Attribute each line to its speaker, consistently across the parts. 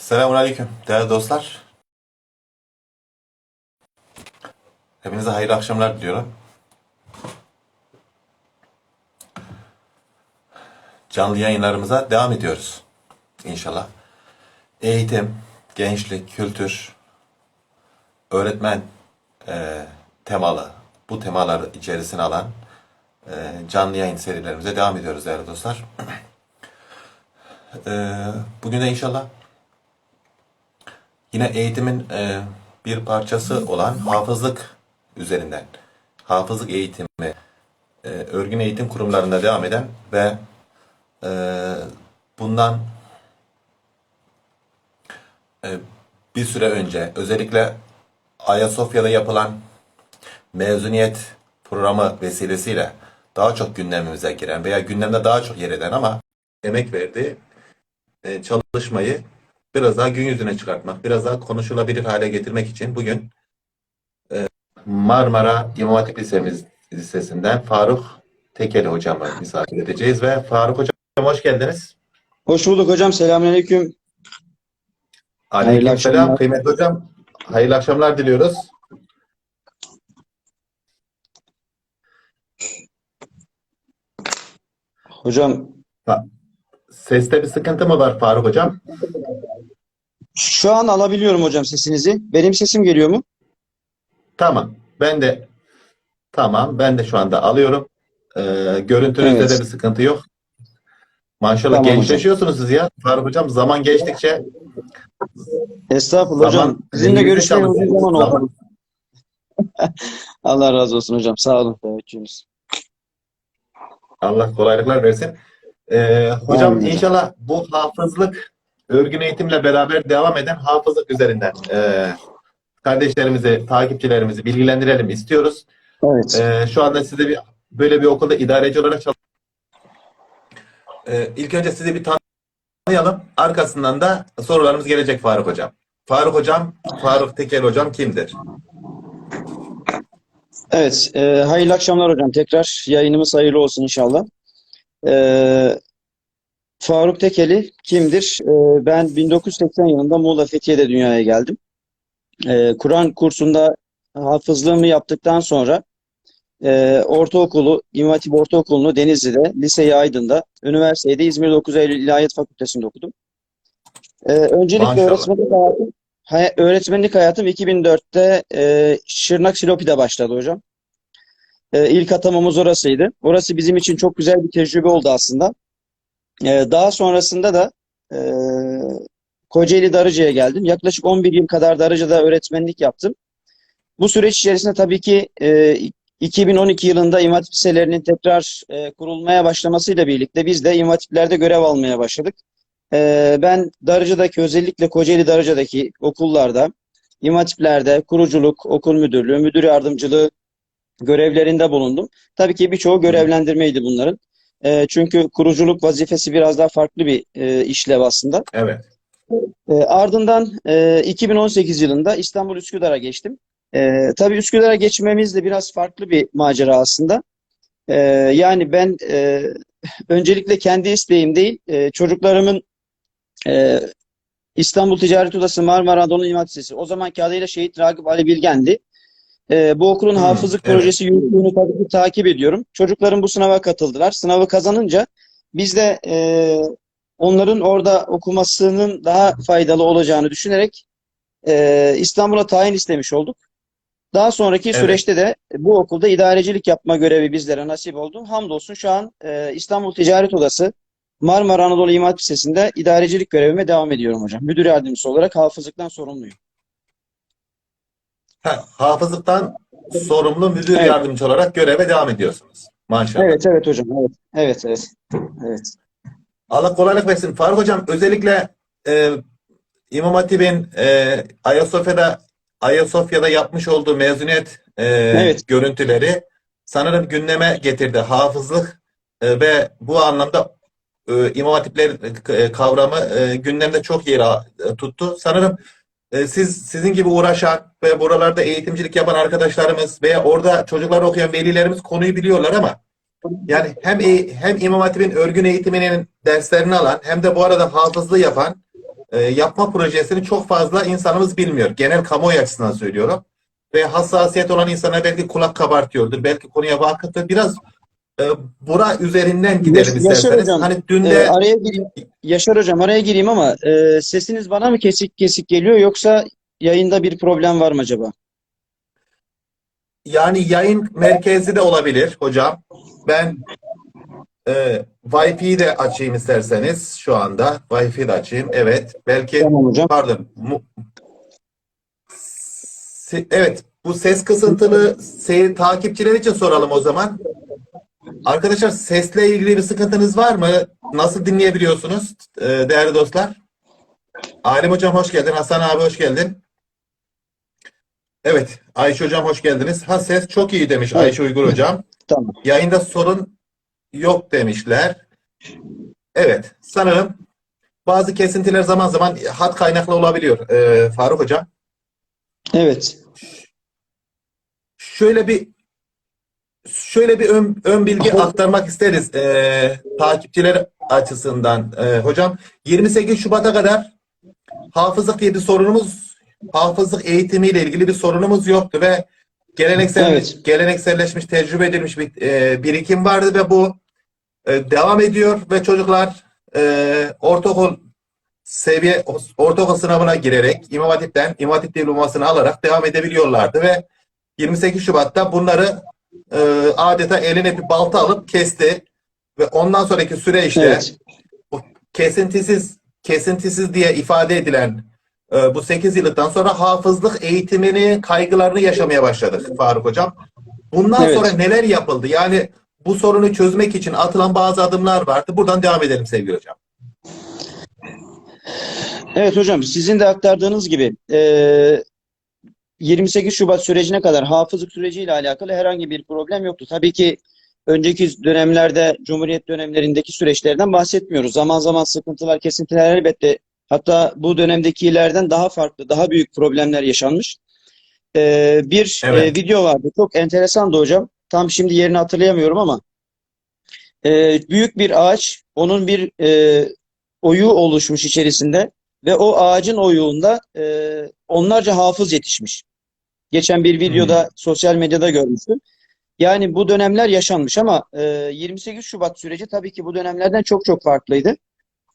Speaker 1: Selamünaleyküm değerli dostlar. Hepinize hayırlı akşamlar diliyorum. Canlı yayınlarımıza devam ediyoruz. İnşallah. Eğitim, gençlik, kültür, öğretmen e, temalı, bu temalar içerisine alan e, canlı yayın serilerimize devam ediyoruz değerli dostlar. E, bugün de inşallah Yine eğitimin e, bir parçası olan hafızlık üzerinden, hafızlık eğitimi, e, örgün eğitim kurumlarında devam eden ve e, bundan e, bir süre önce özellikle Ayasofya'da yapılan mezuniyet programı vesilesiyle daha çok gündemimize giren veya gündemde daha çok yer eden ama emek verdiği e, çalışmayı biraz daha gün yüzüne çıkartmak, biraz daha konuşulabilir hale getirmek için bugün e, Marmara İmam Hatip Lisemiz, Lisesi'nden Faruk Tekeli hocamı misafir edeceğiz ve Faruk hocam hoş geldiniz.
Speaker 2: Hoş bulduk hocam. Selamünaleyküm.
Speaker 1: Aleykümselam kıymetli hocam. Hayırlı akşamlar diliyoruz.
Speaker 2: Hocam
Speaker 1: Seste bir sıkıntı mı var Faruk hocam?
Speaker 2: şu an alabiliyorum hocam sesinizi. Benim sesim geliyor mu?
Speaker 1: Tamam. Ben de tamam. Ben de şu anda alıyorum. Ee, görüntünüzde
Speaker 2: Evet.
Speaker 1: de bir sıkıntı yok. Maşallah
Speaker 2: Tamam hocam.
Speaker 1: gençleşiyorsunuz siz ya. Faruk hocam zaman geçtikçe
Speaker 2: Estağfurullah
Speaker 1: Zaman
Speaker 2: hocam. Sizinle görüşmeye uzun zaman oldu. Allah razı olsun hocam. Sağ olun. Teveccühünüz.
Speaker 1: Allah kolaylıklar versin. Ee, hocam
Speaker 2: Amin.
Speaker 1: inşallah bu hafızlık örgün eğitimle beraber devam eden hafızlık üzerinden e, kardeşlerimizi, takipçilerimizi bilgilendirelim istiyoruz.
Speaker 2: Evet.
Speaker 1: Ee, şu anda size bir böyle bir okulda idareci olarak çalışıyorsunuz. Ee, ilk önce sizi bir tanıyalım. Arkasından da sorularımız gelecek Faruk hocam. Faruk hocam, Faruk Tekel hocam kimdir?
Speaker 2: Evet. e, hayırlı akşamlar hocam. Tekrar yayınımız hayırlı olsun inşallah. E, Faruk Tekeli kimdir? E, ben 1980 yılında Muğla Fethiye'de dünyaya geldim. E, Kur'an kursunda hafızlığımı yaptıktan sonra e, ortaokulu, İmam Hatip Ortaokulu'nu Denizli'de, liseyi Aydın'da, üniversiteyi de İzmir 9 Eylül İlahiyat Fakültesi'nde okudum. E, öncelikle
Speaker 1: Maşallah.
Speaker 2: öğretmenlik hayatım, hay- öğretmenlik hayatım 2004'te e, Şırnak Silopi'de başladı hocam. E, ilk atamamız orasıydı. Orası bizim için çok güzel bir tecrübe oldu aslında. E, daha sonrasında da e, Kocaeli Darıca'ya geldim. Yaklaşık 11 yıl kadar Darıca'da öğretmenlik yaptım. Bu süreç içerisinde tabii ki e, 2012 yılında İmam liselerinin tekrar e, kurulmaya başlamasıyla birlikte biz de İmam Hatiplerde görev almaya başladık. E, ben Darıca'daki özellikle Kocaeli Darıca'daki okullarda, İmam Hatiplerde kuruculuk, okul müdürlüğü, müdür yardımcılığı görevlerinde bulundum. Tabii ki birçoğu görevlendirmeydi bunların. E, çünkü kuruculuk vazifesi biraz daha farklı bir e, işlev aslında.
Speaker 1: Evet.
Speaker 2: E, ardından e, 2018 yılında İstanbul Üsküdar'a geçtim. E, tabii Üsküdar'a geçmemiz de biraz farklı bir macera aslında. E, yani ben e, öncelikle kendi isteğim değil, e, çocuklarımın e, İstanbul Ticaret Odası Marmara Anadolu İmam Lisesi, o zamanki adıyla Şehit Ragıp Ali Bilgen'di. E, bu okulun
Speaker 1: Hmm,
Speaker 2: hafızlık
Speaker 1: evet.
Speaker 2: projesi yürüttüğünü tabii ki takip ediyorum. Çocuklarım bu sınava katıldılar. Sınavı kazanınca biz de e, onların orada okumasının daha faydalı olacağını düşünerek e, İstanbul'a tayin istemiş olduk. Daha sonraki
Speaker 1: Evet.
Speaker 2: süreçte de bu okulda idarecilik yapma görevi bizlere nasip oldu. Hamdolsun şu an e, İstanbul Ticaret Odası Marmara Anadolu İmam Hatip Lisesi'nde idarecilik görevime devam ediyorum hocam. Müdür yardımcısı olarak hafızlıktan sorumluyum.
Speaker 1: Ha, hafızlıktan sorumlu müdür
Speaker 2: Evet.
Speaker 1: yardımcı olarak göreve devam ediyorsunuz. Maşallah.
Speaker 2: Evet evet hocam. Evet. Evet evet. Evet.
Speaker 1: Allah kolaylık versin. Faruk hocam özellikle e, İmam Hatip'in e, Ayasofya'da Ayasofya'da yapmış olduğu mezuniyet e,
Speaker 2: Evet.
Speaker 1: görüntüleri sanırım gündeme getirdi. Hafızlık e, ve bu anlamda e, İmam Hatipler e, kavramı e, gündemde çok yer tuttu. Sanırım siz sizin gibi uğraşan ve buralarda eğitimcilik yapan arkadaşlarımız veya orada çocuklar okuyan velilerimiz konuyu biliyorlar ama yani hem e- hem İmam Hatip'in örgün eğitiminin derslerini alan hem de bu arada hafızlığı yapan e, yapma projesini çok fazla insanımız bilmiyor. Genel kamuoyu açısından söylüyorum. Ve hassasiyet olan insana belki kulak kabartıyordur. Belki konuya vakıftır. Biraz e, bura üzerinden gidelim
Speaker 2: Yaş-
Speaker 1: isterseniz.
Speaker 2: hocam,
Speaker 1: Hani dün de
Speaker 2: araya gireyim. Yaşar hocam araya gireyim ama e, sesiniz bana mı kesik kesik geliyor yoksa yayında bir problem var mı acaba?
Speaker 1: Yani yayın merkezi de olabilir hocam. Ben e, Wi-Fi'yi de açayım isterseniz şu anda. Wi-Fi de açayım. Evet. Belki
Speaker 2: Tamam hocam.
Speaker 1: pardon. Mu- Se- evet. Bu ses kısıntılı seyir takipçiler için soralım o zaman. Arkadaşlar sesle ilgili bir sıkıntınız var mı? Nasıl dinleyebiliyorsunuz e, değerli dostlar? Alim hocam hoş geldin. Hasan abi hoş geldin. Evet. Ayşe hocam hoş geldiniz. Ha ses çok iyi demiş
Speaker 2: Evet.
Speaker 1: Ayşe Uygur hocam.
Speaker 2: Tamam.
Speaker 1: Yayında sorun yok demişler. Evet. Sanırım bazı kesintiler zaman zaman hat kaynaklı olabiliyor e, Faruk hocam.
Speaker 2: Evet.
Speaker 1: Şöyle bir şöyle bir ön, ön bilgi aktarmak isteriz e, takipçiler açısından. E, hocam 28 Şubat'a kadar hafızlık diye bir sorunumuz, hafızlık eğitimiyle ilgili bir sorunumuz yoktu ve geleneksel
Speaker 2: Evet.
Speaker 1: gelenekselleşmiş, tecrübe edilmiş bir e, birikim vardı ve bu e, devam ediyor ve çocuklar e, ortaokul seviye ortaokul sınavına girerek İmam Hatip'ten İmam Hatip diplomasını alarak devam edebiliyorlardı ve 28 Şubat'ta bunları e, adeta eline bir balta alıp kesti ve ondan sonraki süreçte
Speaker 2: Evet.
Speaker 1: kesintisiz kesintisiz diye ifade edilen e, bu 8 yıllıktan sonra hafızlık eğitimini, kaygılarını yaşamaya başladık Faruk Hocam. Bundan
Speaker 2: Evet.
Speaker 1: sonra neler yapıldı? Yani bu sorunu çözmek için atılan bazı adımlar vardı. Buradan devam edelim sevgili hocam.
Speaker 2: Evet hocam sizin de aktardığınız gibi e, 28 Şubat sürecine kadar hafızlık süreciyle alakalı herhangi bir problem yoktu. Tabii ki önceki dönemlerde Cumhuriyet dönemlerindeki süreçlerden bahsetmiyoruz. Zaman zaman sıkıntılar, kesintiler elbette hatta bu dönemdekilerden daha farklı, daha büyük problemler yaşanmış. E, bir
Speaker 1: Evet.
Speaker 2: e, video vardı. Çok enteresandı hocam. Tam şimdi yerini hatırlayamıyorum ama e, büyük bir ağaç, onun bir e, oyuğu oluşmuş içerisinde ve o ağacın oyuğunda e, onlarca hafız yetişmiş. Geçen bir videoda sosyal medyada görmüştüm. Yani bu dönemler yaşanmış ama e, 28 Şubat süreci tabii ki bu dönemlerden çok çok farklıydı.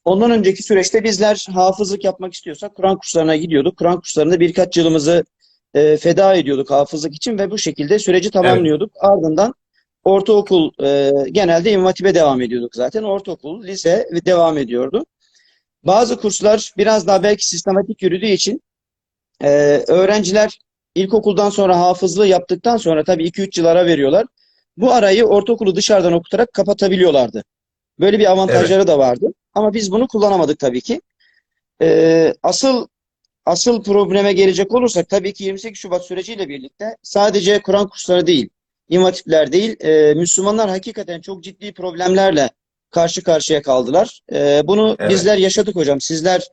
Speaker 2: Ondan önceki süreçte bizler hafızlık yapmak istiyorsak Kur'an kurslarına gidiyorduk. Kur'an kurslarında birkaç yılımızı e, feda ediyorduk hafızlık için ve bu şekilde süreci tamamlıyorduk. Ardından ortaokul e, genelde İmam Hatip'e devam ediyorduk zaten. Ortaokul, lise ve devam ediyordu. Bazı kurslar biraz daha belki sistematik yürüdüğü için e, öğrenciler ilkokuldan sonra hafızlığı yaptıktan sonra tabii 2-3 yıl ara veriyorlar. Bu arayı ortaokulu dışarıdan okutarak kapatabiliyorlardı. Böyle bir avantajları da vardı. Ama biz bunu kullanamadık tabii ki. E, asıl asıl probleme gelecek olursak tabii ki 28 Şubat süreciyle birlikte sadece Kur'an kursları değil, İmam Hatipler değil, e, Müslümanlar hakikaten çok ciddi problemlerle karşı karşıya kaldılar. E, bunu
Speaker 1: Evet.
Speaker 2: bizler yaşadık hocam. Sizler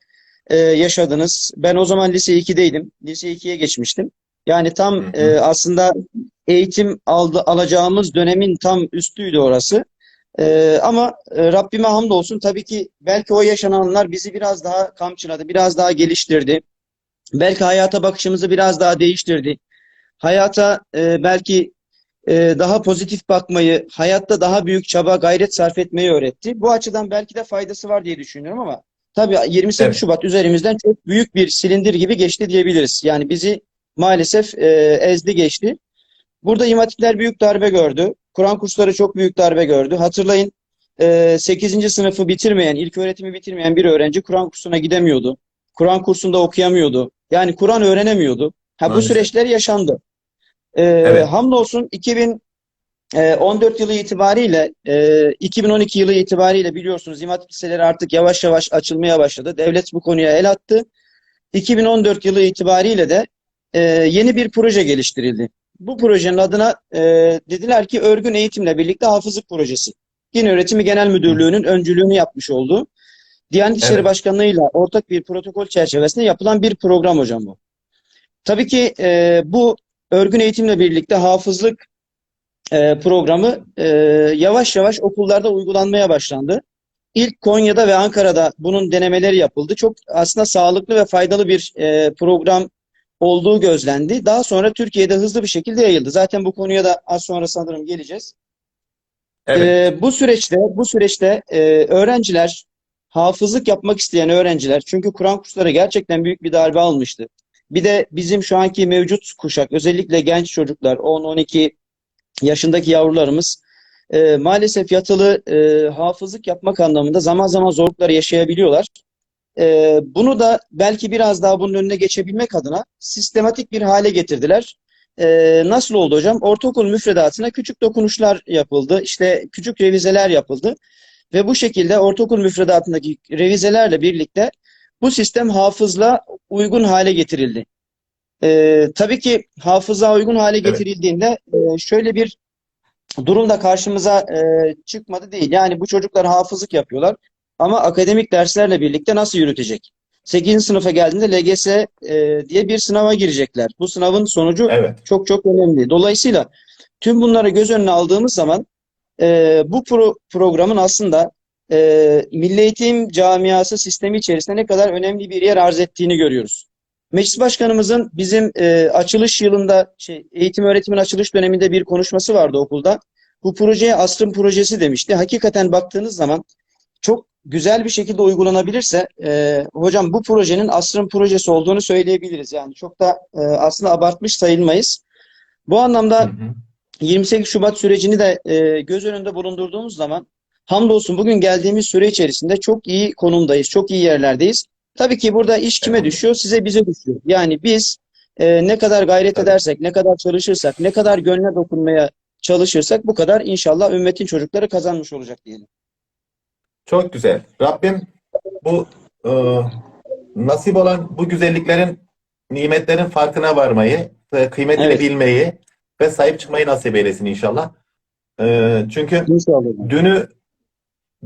Speaker 2: e, yaşadınız. Ben o zaman lise 2'deydim. Lise 2'ye geçmiştim. Yani tam
Speaker 1: Hı hı.
Speaker 2: e, aslında eğitim aldı, alacağımız dönemin tam üstüydü orası. E, ama e, Rabbime hamdolsun tabii ki belki o yaşananlar bizi biraz daha kamçıladı, biraz daha geliştirdi. Belki hayata bakışımızı biraz daha değiştirdi. Hayata e, belki e, daha pozitif bakmayı, hayatta daha büyük çaba, gayret sarf etmeyi öğretti. Bu açıdan belki de faydası var diye düşünüyorum ama tabii 28
Speaker 1: Evet.
Speaker 2: Şubat üzerimizden çok büyük bir silindir gibi geçti diyebiliriz. Yani bizi maalesef e, ezdi geçti. Burada İmam Hatipler büyük darbe gördü. Kur'an kursları çok büyük darbe gördü. Hatırlayın e, 8. sınıfı bitirmeyen, ilk öğretimi bitirmeyen bir öğrenci Kur'an kursuna gidemiyordu. Kur'an kursunda okuyamıyordu. Yani Kur'an öğrenemiyordu. Ha, bu
Speaker 1: Maalesef.
Speaker 2: süreçler yaşandı. E,
Speaker 1: Evet.
Speaker 2: Hamdolsun 2014 yılı itibariyle, e, 2012 yılı itibariyle biliyorsunuz Hatip liseleri artık yavaş yavaş açılmaya başladı. Devlet bu konuya el attı. 2014 yılı itibariyle de e, yeni bir proje geliştirildi. Bu projenin adına e, dediler ki örgün eğitimle birlikte hafızlık projesi. Din Öğretimi Genel Müdürlüğü'nün öncülüğünü yapmış olduğu Diyanet İşleri
Speaker 1: Evet.
Speaker 2: Başkanlığı'yla ortak bir protokol çerçevesinde yapılan bir program hocam bu. Tabii ki e, bu örgün eğitimle birlikte hafızlık e, programı e, yavaş yavaş okullarda uygulanmaya başlandı. ilk Konya'da ve Ankara'da bunun denemeleri yapıldı. Çok aslında sağlıklı ve faydalı bir e, program olduğu gözlendi. Daha sonra Türkiye'de hızlı bir şekilde yayıldı. Zaten bu konuya da az sonra sanırım geleceğiz.
Speaker 1: Evet.
Speaker 2: Ee, bu süreçte bu süreçte e, öğrenciler hafızlık yapmak isteyen öğrenciler çünkü Kur'an kursları gerçekten büyük bir darbe almıştı. Bir de bizim şu anki mevcut kuşak özellikle genç çocuklar 10-12 yaşındaki yavrularımız e, maalesef yatılı e, hafızlık yapmak anlamında zaman zaman zorluklar yaşayabiliyorlar. E, bunu da belki biraz daha bunun önüne geçebilmek adına sistematik bir hale getirdiler. Ee, nasıl oldu hocam? Ortaokul müfredatına küçük dokunuşlar yapıldı. İşte küçük revizeler yapıldı. Ve bu şekilde ortaokul müfredatındaki revizelerle birlikte bu sistem hafızla uygun hale getirildi. Ee, tabii ki hafıza uygun hale
Speaker 1: Evet.
Speaker 2: getirildiğinde e, şöyle bir durum da karşımıza e, çıkmadı değil. Yani bu çocuklar hafızlık yapıyorlar ama akademik derslerle birlikte nasıl yürütecek? 8. sınıfa geldiğinde LGS e, diye bir sınava girecekler. Bu sınavın sonucu
Speaker 1: Evet.
Speaker 2: çok çok önemli. Dolayısıyla tüm bunları göz önüne aldığımız zaman e, bu pro- programın aslında e, milli eğitim camiası sistemi içerisinde ne kadar önemli bir yer arz ettiğini görüyoruz. Meclis Başkanımızın bizim e, açılış yılında şey eğitim öğretimin açılış döneminde bir konuşması vardı okulda. Bu projeye asrın projesi demişti. Hakikaten baktığınız zaman çok güzel bir şekilde uygulanabilirse e, hocam bu projenin asrın projesi olduğunu söyleyebiliriz. Yani çok da e, aslında abartmış sayılmayız. Bu
Speaker 1: Hı
Speaker 2: anlamda
Speaker 1: hı.
Speaker 2: 28 Şubat sürecini de e, göz önünde bulundurduğumuz zaman hamdolsun bugün geldiğimiz süre içerisinde çok iyi konumdayız, çok iyi yerlerdeyiz. Tabii ki burada iş kime
Speaker 1: Evet.
Speaker 2: düşüyor? Size bize düşüyor. Yani biz e, ne kadar gayret
Speaker 1: Tabii.
Speaker 2: edersek, ne kadar çalışırsak, ne kadar gönle dokunmaya çalışırsak bu kadar inşallah ümmetin çocukları kazanmış olacak diyelim.
Speaker 1: Çok güzel. Rabbim bu e, nasip olan bu güzelliklerin, nimetlerin farkına varmayı kıymetini
Speaker 2: Evet.
Speaker 1: bilmeyi ve sahip çıkmayı nasip eylesin inşallah. E, çünkü
Speaker 2: İnşallah.
Speaker 1: dünü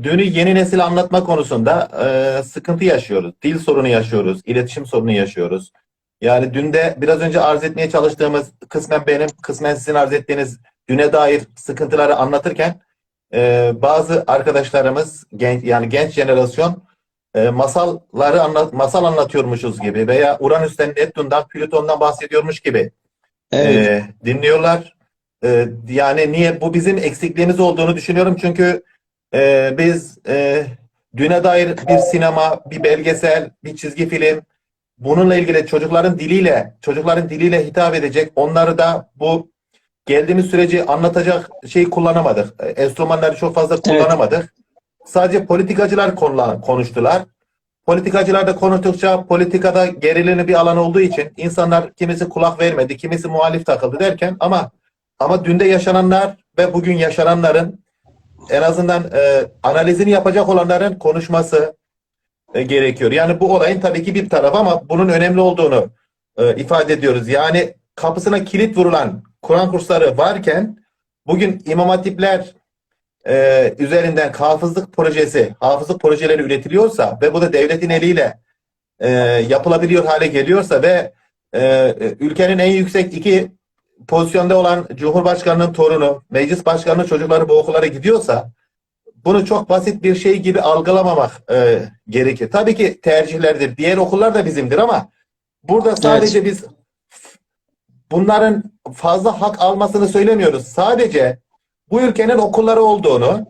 Speaker 1: dünü yeni nesil anlatma konusunda e, sıkıntı yaşıyoruz. Dil sorunu yaşıyoruz, iletişim sorunu yaşıyoruz. Yani dünde biraz önce arz etmeye çalıştığımız kısmen benim, kısmen sizin arz ettiğiniz düne dair sıkıntıları anlatırken e, bazı arkadaşlarımız genç yani genç jenerasyon e, masalları anlat masal anlatıyormuşuz gibi veya Uranüs'ten Neptün'den Plüton'dan bahsediyormuş gibi
Speaker 2: Evet.
Speaker 1: e, dinliyorlar. E, yani niye bu bizim eksikliğimiz olduğunu düşünüyorum çünkü e, biz e, düne dair bir sinema, bir belgesel, bir çizgi film bununla ilgili çocukların diliyle çocukların diliyle hitap edecek onları da bu geldiğimiz süreci anlatacak şey kullanamadık. E, Enstrümanları çok fazla kullanamadık. Sadece politikacılar konula- konuştular. Politikacılar da konuştukça politikada gerilimli bir alan olduğu için insanlar kimisi kulak vermedi, kimisi muhalif takıldı derken ama ama dünde yaşananlar ve bugün yaşananların en azından e, analizini yapacak olanların konuşması e, gerekiyor. Yani bu olayın tabii ki bir tarafı ama bunun önemli olduğunu e, ifade ediyoruz. Yani kapısına kilit vurulan Kur'an kursları varken bugün imam hatipler e, üzerinden hafızlık projesi, hafızlık projeleri üretiliyorsa ve bu da devletin eliyle e, yapılabiliyor hale geliyorsa ve e, ülkenin en yüksek iki pozisyonda olan Cumhurbaşkanı'nın torunu, meclis başkanının çocukları bu okullara gidiyorsa bunu çok basit bir şey gibi algılamamak e, gerekir. Tabii ki tercihlerdir. Diğer okullar da bizimdir ama burada sadece biz bunların fazla hak almasını söylemiyoruz. Sadece bu ülkenin okulları olduğunu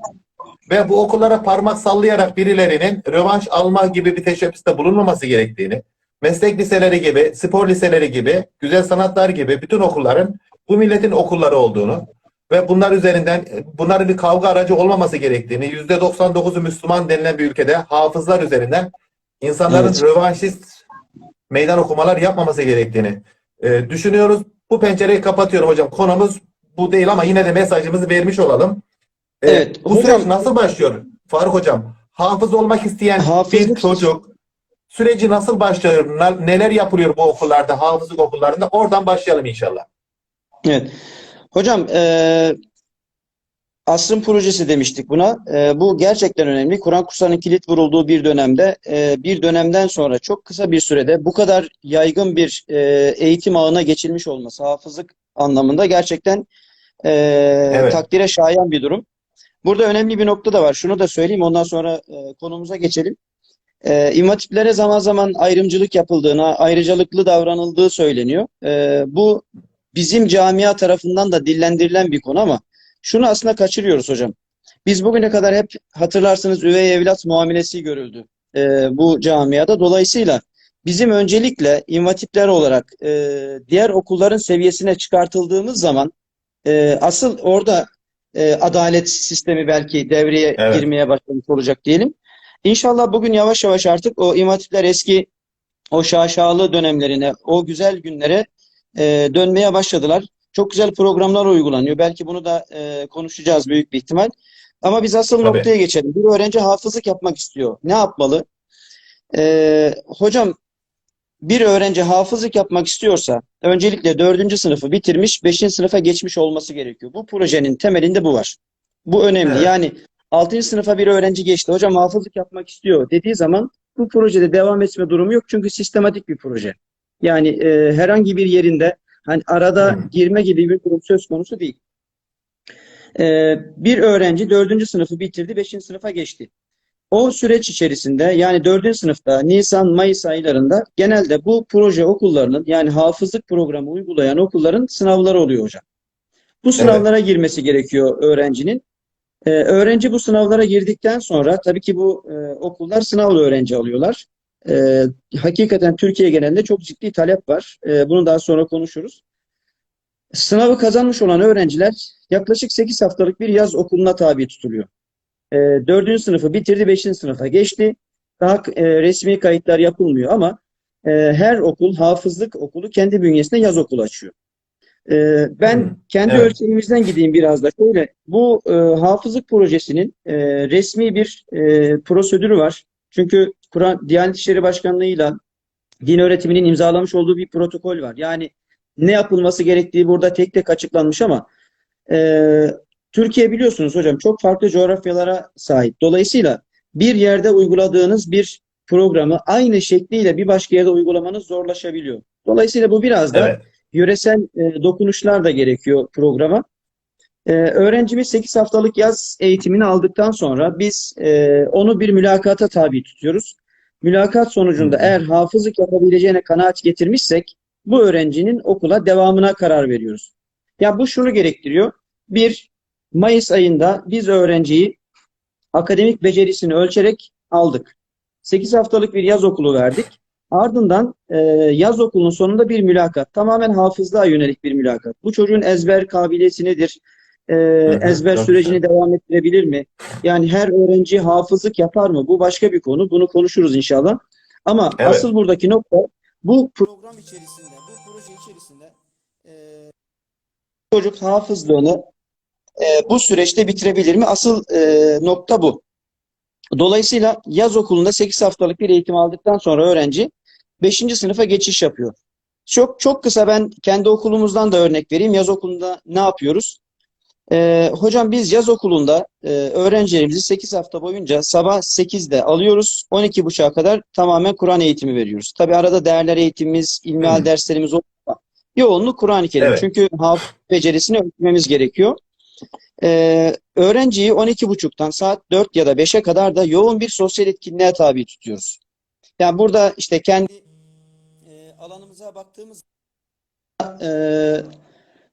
Speaker 1: ve bu okullara parmak sallayarak birilerinin rövanş alma gibi bir teşebbüste bulunmaması gerektiğini, meslek liseleri gibi, spor liseleri gibi, güzel sanatlar gibi bütün okulların bu milletin okulları olduğunu ve bunlar üzerinden bunların bir kavga aracı olmaması gerektiğini, %99'u Müslüman denilen bir ülkede hafızlar üzerinden insanların
Speaker 2: Evet.
Speaker 1: rövanşist meydan okumalar yapmaması gerektiğini e, düşünüyoruz. Bu pencereyi kapatıyorum hocam. Konumuz bu değil ama yine de mesajımızı vermiş olalım. E,
Speaker 2: Evet,
Speaker 1: bu
Speaker 2: hocam-
Speaker 1: süreç nasıl başlıyor Faruk hocam? Hafız olmak isteyen bir
Speaker 2: Hafızlık-
Speaker 1: çocuk süreci nasıl başlıyor? Neler yapılıyor bu okullarda, hafızlık okullarında? Oradan başlayalım inşallah.
Speaker 2: Evet. Hocam eee asrın projesi demiştik buna. Eee, bu gerçekten önemli. Kur'an kurslarının kilit vurulduğu bir dönemde, eee, bir dönemden sonra çok kısa bir sürede bu kadar yaygın bir eee, eğitim ağına geçilmiş olması hafızlık anlamında gerçekten eee,
Speaker 1: Evet.
Speaker 2: takdire şayan bir durum. burada önemli bir nokta da var. Şunu da söyleyeyim ondan sonra e, konumuza geçelim. E, İmam Hatiplere zaman zaman ayrımcılık yapıldığına, ayrıcalıklı davranıldığı söyleniyor. E, bu bizim camia tarafından da dillendirilen bir konu ama şunu aslında kaçırıyoruz hocam. Biz bugüne kadar hep hatırlarsınız üvey evlat muamelesi görüldü e, bu camiada. Dolayısıyla bizim öncelikle İmam Hatipler olarak e, diğer okulların seviyesine çıkartıldığımız zaman e, asıl orada e, adalet sistemi belki devreye
Speaker 1: Evet.
Speaker 2: girmeye başlamış olacak diyelim. İnşallah bugün yavaş yavaş artık o İmam Hatipler eski o şaşalı dönemlerine, o güzel günlere e, dönmeye başladılar. Çok güzel programlar uygulanıyor. Belki bunu da e, konuşacağız büyük bir ihtimal. Ama biz asıl
Speaker 1: Tabii.
Speaker 2: noktaya geçelim. Bir öğrenci hafızlık yapmak istiyor. Ne yapmalı? E, hocam bir öğrenci hafızlık yapmak istiyorsa öncelikle dördüncü sınıfı bitirmiş, beşinci sınıfa geçmiş olması gerekiyor. Bu projenin temelinde bu var. Bu önemli.
Speaker 1: Evet.
Speaker 2: Yani altıncı sınıfa bir öğrenci geçti. Hocam hafızlık yapmak istiyor dediği zaman bu projede devam etme durumu yok. Çünkü sistematik bir proje. Yani e, herhangi bir yerinde hani arada girme gibi bir durum söz konusu değil. E, bir öğrenci dördüncü sınıfı bitirdi, beşinci sınıfa geçti. O süreç içerisinde yani dördüncü sınıfta Nisan, Mayıs aylarında genelde bu proje okullarının yani hafızlık programı uygulayan okulların sınavları oluyor hocam. Bu sınavlara girmesi gerekiyor öğrencinin. Ee, öğrenci bu sınavlara girdikten sonra tabii ki bu e, okullar sınavlı öğrenci alıyorlar. Ee, hakikaten Türkiye genelinde çok ciddi talep var. Ee, bunu daha sonra konuşuruz. Sınavı kazanmış olan öğrenciler yaklaşık 8 haftalık bir yaz okuluna tabi tutuluyor. E, dördüncü sınıfı bitirdi, beşinci sınıfa geçti. Daha e, resmi kayıtlar yapılmıyor ama e, her okul, hafızlık okulu kendi bünyesinde yaz okulu açıyor. E, ben kendi
Speaker 1: evet.
Speaker 2: ölçeğimizden gideyim biraz da. Şöyle, bu e, hafızlık projesinin e, resmi bir e, prosedürü var. Çünkü Kur'an Diyanet İşleri Başkanlığı'yla din öğretiminin imzalamış olduğu bir protokol var. Yani ne yapılması gerektiği burada tek tek açıklanmış ama e, Türkiye biliyorsunuz hocam çok farklı coğrafyalara sahip. Dolayısıyla bir yerde uyguladığınız bir programı aynı şekliyle bir başka yerde uygulamanız zorlaşabiliyor. Dolayısıyla bu biraz da
Speaker 1: Evet.
Speaker 2: yöresel e, dokunuşlar da gerekiyor programa. E, öğrencimiz 8 haftalık yaz eğitimini aldıktan sonra biz e, onu bir mülakata tabi tutuyoruz. Mülakat sonucunda eğer hafızlık yapabileceğine kanaat getirmişsek bu öğrencinin okula devamına karar veriyoruz. Ya bu şunu gerektiriyor. Bir, Mayıs ayında biz öğrenciyi akademik becerisini ölçerek aldık. 8 haftalık bir yaz okulu verdik. Ardından e, yaz okulunun sonunda bir mülakat. Tamamen hafızlığa yönelik bir mülakat. Bu çocuğun ezber kabiliyeti nedir? E, ezber sürecini devam ettirebilir mi? Yani her öğrenci hafızlık yapar mı? Bu başka bir konu. Bunu konuşuruz inşallah. Ama
Speaker 1: Evet.
Speaker 2: asıl buradaki nokta bu program içerisinde, bu proje içerisinde e, çocuk hafızlığını e, bu süreçte bitirebilir mi? Asıl e, nokta bu. Dolayısıyla yaz okulunda 8 haftalık bir eğitim aldıktan sonra öğrenci 5. sınıfa geçiş yapıyor. Çok çok kısa ben kendi okulumuzdan da örnek vereyim. Yaz okulunda ne yapıyoruz? E, hocam biz yaz okulunda e, öğrencilerimizi 8 hafta boyunca sabah 8'de alıyoruz. 12.30'a kadar tamamen Kur'an eğitimi veriyoruz. Tabii arada değerler eğitimimiz, ilmihal derslerimiz ama Yoğunluk Kur'an-ı Kerim.
Speaker 1: Evet.
Speaker 2: Çünkü hafız becerisini ölçmemiz gerekiyor. Ee, öğrenciyi 12.30'dan saat 4 ya da 5'e kadar da yoğun bir sosyal etkinliğe tabi tutuyoruz. Yani burada işte kendi e, alanımıza baktığımız e,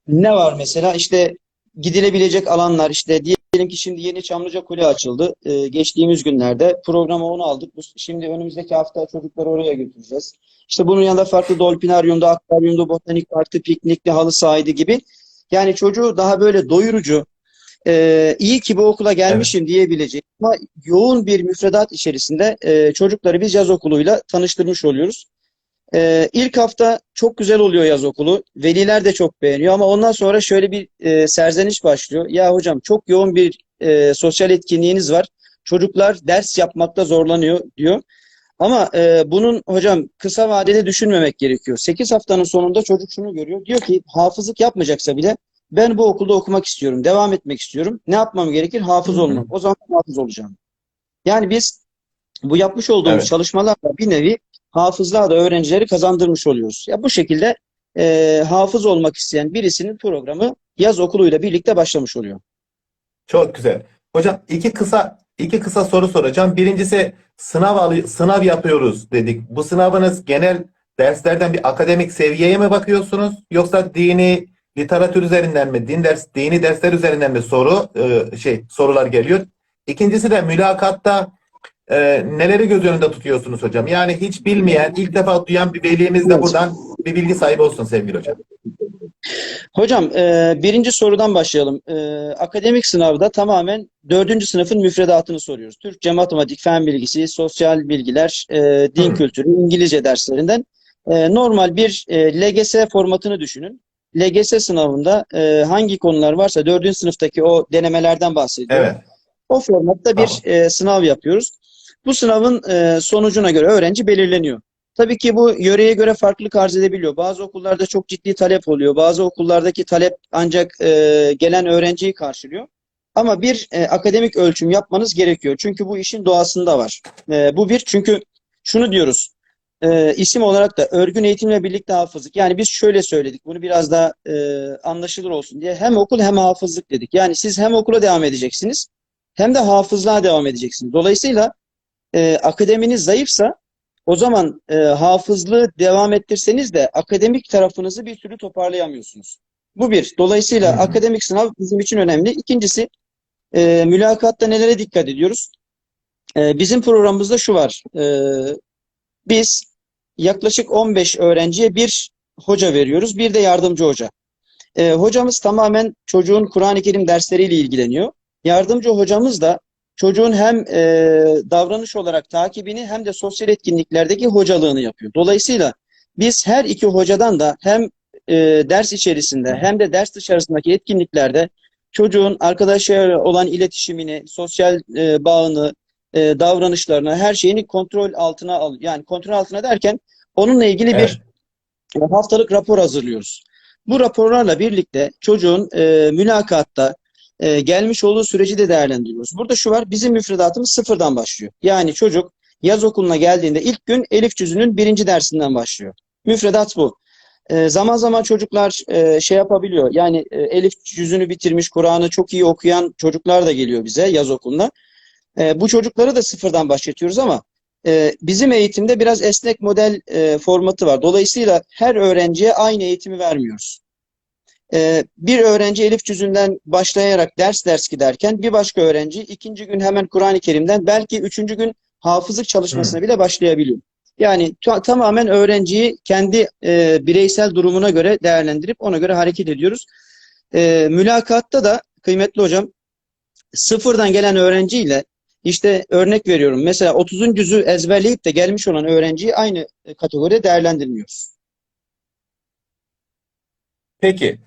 Speaker 2: ne var mesela işte gidilebilecek alanlar işte diyelim ki şimdi yeni Çamlıca Kule açıldı. E, geçtiğimiz günlerde programa onu aldık. Bu, şimdi önümüzdeki hafta çocukları oraya götüreceğiz. İşte bunun yanında farklı dolpinaryumda, akvaryumda, botanik parkta, piknikli, halı sahaydı gibi. Yani çocuğu daha böyle doyurucu, e, iyi ki bu okula gelmişim diyebileceğim ama yoğun bir müfredat içerisinde e, çocukları biz yaz okuluyla tanıştırmış oluyoruz. E, ilk hafta çok güzel oluyor yaz okulu. Veliler de çok beğeniyor ama ondan sonra şöyle bir e, serzeniş başlıyor. Ya hocam çok yoğun bir e, sosyal etkinliğiniz var. Çocuklar ders yapmakta zorlanıyor diyor. Ama e, bunun hocam kısa vadede düşünmemek gerekiyor. 8 haftanın sonunda çocuk şunu görüyor. Diyor ki hafızlık yapmayacaksa bile ben bu okulda okumak istiyorum, devam etmek istiyorum. Ne yapmam gerekir? Hafız olmam. O zaman hafız olacağım. Yani biz bu yapmış olduğumuz
Speaker 1: Evet.
Speaker 2: çalışmalarla bir nevi hafızlığa da öğrencileri kazandırmış oluyoruz. Ya bu şekilde e, hafız olmak isteyen birisinin programı yaz okuluyla birlikte başlamış oluyor.
Speaker 1: Çok güzel. Hocam iki kısa iki kısa soru soracağım. Birincisi sınav sınav yapıyoruz dedik. Bu sınavınız genel derslerden bir akademik seviyeye mi bakıyorsunuz yoksa dini literatür üzerinden mi, din ders dini dersler üzerinden mi soru e, şey sorular geliyor? İkincisi de mülakatta e, neleri göz önünde tutuyorsunuz hocam? Yani hiç bilmeyen, ilk defa duyan bir velimiz de buradan bir bilgi sahibi olsun sevgili hocam.
Speaker 2: Hocam e, birinci sorudan başlayalım. E, akademik sınavda tamamen dördüncü sınıfın müfredatını soruyoruz. Türkçe, matematik, fen bilgisi, sosyal bilgiler, e, din
Speaker 1: Hı.
Speaker 2: kültürü, İngilizce derslerinden e, normal bir e, LGS formatını düşünün. LGS sınavında e, hangi konular varsa dördüncü sınıftaki o denemelerden bahsediyorum.
Speaker 1: Evet.
Speaker 2: O formatta bir e, sınav yapıyoruz. Bu sınavın e, sonucuna göre öğrenci belirleniyor. Tabii ki bu yöreye göre farklılık arz edebiliyor. Bazı okullarda çok ciddi talep oluyor. Bazı okullardaki talep ancak e, gelen öğrenciyi karşılıyor. Ama bir e, akademik ölçüm yapmanız gerekiyor. Çünkü bu işin doğasında var. Bu bir çünkü şunu diyoruz. E, isim olarak da örgün eğitimle birlikte hafızlık. Yani biz şöyle söyledik. Bunu biraz daha anlaşılır olsun diye. Hem okul hem hafızlık dedik. Yani siz hem okula devam edeceksiniz hem de hafızlığa devam edeceksiniz. Dolayısıyla e, akademiniz zayıfsa o zaman e, hafızlığı devam ettirseniz de akademik tarafınızı bir türlü toparlayamıyorsunuz. Bu bir. Dolayısıyla
Speaker 1: hı.
Speaker 2: akademik sınav bizim için önemli. İkincisi e, mülakatta nelere dikkat ediyoruz? E, bizim programımızda şu var. E, biz yaklaşık 15 öğrenciye bir hoca veriyoruz. Bir de yardımcı hoca. E, hocamız tamamen çocuğun Kur'an-ı Kerim dersleriyle ilgileniyor. Yardımcı hocamız da çocuğun hem e, davranış olarak takibini hem de sosyal etkinliklerdeki hocalığını yapıyor. Dolayısıyla biz her iki hocadan da hem e, ders içerisinde hem de ders dışarısındaki etkinliklerde çocuğun arkadaşlarıyla olan iletişimini, sosyal e, bağını, e, davranışlarını, her şeyini kontrol altına al. Yani kontrol altına derken onunla ilgili
Speaker 1: Evet.
Speaker 2: bir haftalık rapor hazırlıyoruz. Bu raporlarla birlikte çocuğun e, mülakatta e, gelmiş olduğu süreci de değerlendiriyoruz. Burada şu var, bizim müfredatımız sıfırdan başlıyor. Yani çocuk yaz okuluna geldiğinde ilk gün Elif cüzünün birinci dersinden başlıyor. Müfredat bu. E, zaman zaman çocuklar e, şey yapabiliyor. Yani e, Elif cüzünü bitirmiş, Kur'an'ı çok iyi okuyan çocuklar da geliyor bize yaz okuluna. E, bu çocukları da sıfırdan başlatıyoruz ama e, bizim eğitimde biraz esnek model e, formatı var. Dolayısıyla her öğrenciye aynı eğitimi vermiyoruz. E, bir öğrenci Elif cüzünden başlayarak ders ders giderken bir başka öğrenci ikinci gün hemen Kur'an-ı Kerim'den belki üçüncü gün hafızlık çalışmasına bile başlayabiliyor. Yani ta- tamamen öğrenciyi kendi e, bireysel durumuna göre değerlendirip ona göre hareket ediyoruz. E, mülakatta da kıymetli hocam sıfırdan gelen öğrenciyle işte örnek veriyorum. Mesela 30. cüzü ezberleyip de gelmiş olan öğrenciyi aynı kategoride değerlendirmiyoruz.
Speaker 1: Peki.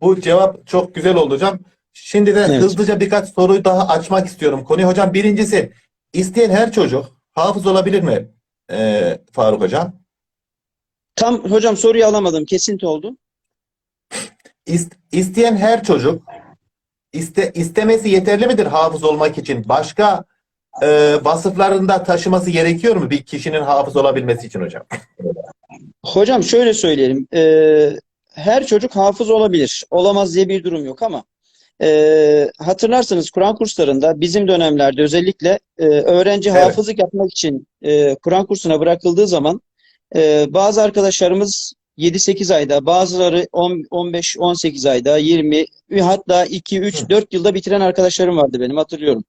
Speaker 1: Bu cevap çok güzel oldu hocam. Şimdi de
Speaker 2: Evet.
Speaker 1: hızlıca birkaç soruyu daha açmak istiyorum konuyu. Hocam birincisi isteyen her çocuk hafız olabilir mi Ee, Faruk hocam?
Speaker 2: Tam hocam soruyu alamadım. Kesinti oldu.
Speaker 1: İst, isteyen her çocuk iste, istemesi yeterli midir hafız olmak için? Başka e, vasıflarında taşıması gerekiyor mu bir kişinin hafız olabilmesi için hocam?
Speaker 2: Hocam şöyle söyleyelim. Ee, her çocuk hafız olabilir. Olamaz diye bir durum yok ama e, hatırlarsanız Kur'an kurslarında bizim dönemlerde özellikle e, öğrenci
Speaker 1: Evet.
Speaker 2: hafızlık yapmak için e, Kur'an kursuna bırakıldığı zaman e, bazı arkadaşlarımız 7-8 ayda, bazıları 15-18 ayda, 20 hatta 2, 3,
Speaker 1: Hı.
Speaker 2: 4 yılda bitiren arkadaşlarım vardı benim hatırlıyorum.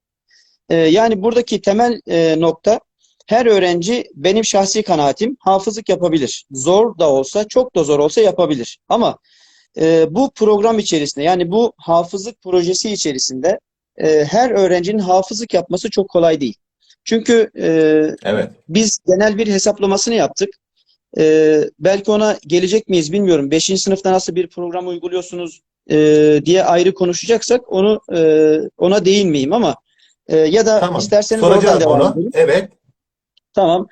Speaker 2: E, yani buradaki temel e, nokta her öğrenci benim şahsi kanaatim hafızlık yapabilir. Zor da olsa, çok da zor olsa yapabilir. Ama e, bu program içerisinde yani bu hafızlık projesi içerisinde e, her öğrencinin hafızlık yapması çok kolay değil. Çünkü e,
Speaker 1: Evet.
Speaker 2: biz genel bir hesaplamasını yaptık. E, belki ona gelecek miyiz bilmiyorum. Beşinci sınıfta nasıl bir program uyguluyorsunuz e, diye ayrı konuşacaksak onu e, ona değinmeyeyim ama e, ya da
Speaker 1: Tamam.
Speaker 2: isterseniz oradan
Speaker 1: Soracağım
Speaker 2: devam edelim.
Speaker 1: Evet.
Speaker 2: Tamam.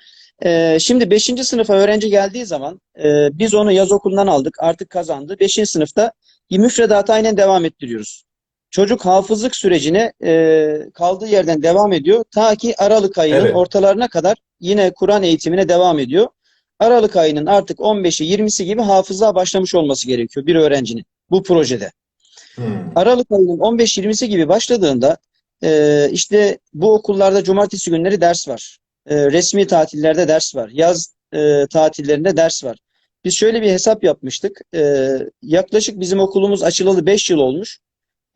Speaker 2: Ee, şimdi 5. sınıfa öğrenci geldiği zaman e, biz onu yaz okulundan aldık. Artık kazandı. 5. sınıfta müfredatı aynen devam ettiriyoruz. Çocuk hafızlık sürecine e, kaldığı yerden devam ediyor. Ta ki Aralık ayının
Speaker 1: Evet.
Speaker 2: ortalarına kadar yine Kur'an eğitimine devam ediyor. Aralık ayının artık 15'i 20'si gibi hafızlığa başlamış olması gerekiyor bir öğrencinin bu projede.
Speaker 1: Hmm.
Speaker 2: Aralık ayının 15-20'si gibi başladığında Ee, işte bu okullarda cumartesi günleri ders var. Ee, resmi tatillerde ders var. Yaz e, tatillerinde ders var. Biz şöyle bir hesap yapmıştık. Ee, yaklaşık bizim okulumuz açılalı 5 yıl olmuş.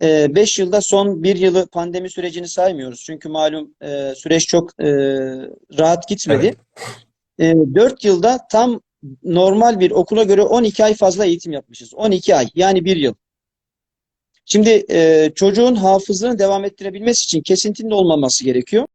Speaker 2: 5 yılda son bir yılı pandemi sürecini saymıyoruz. Çünkü malum e, süreç çok e, rahat gitmedi.
Speaker 1: Evet.
Speaker 2: 4 yılda tam normal bir okula göre 12 ay fazla eğitim yapmışız. 12 ay yani bir yıl. Şimdi e, çocuğun hafızlığını devam ettirebilmesi için kesintinin olmaması gerekiyor.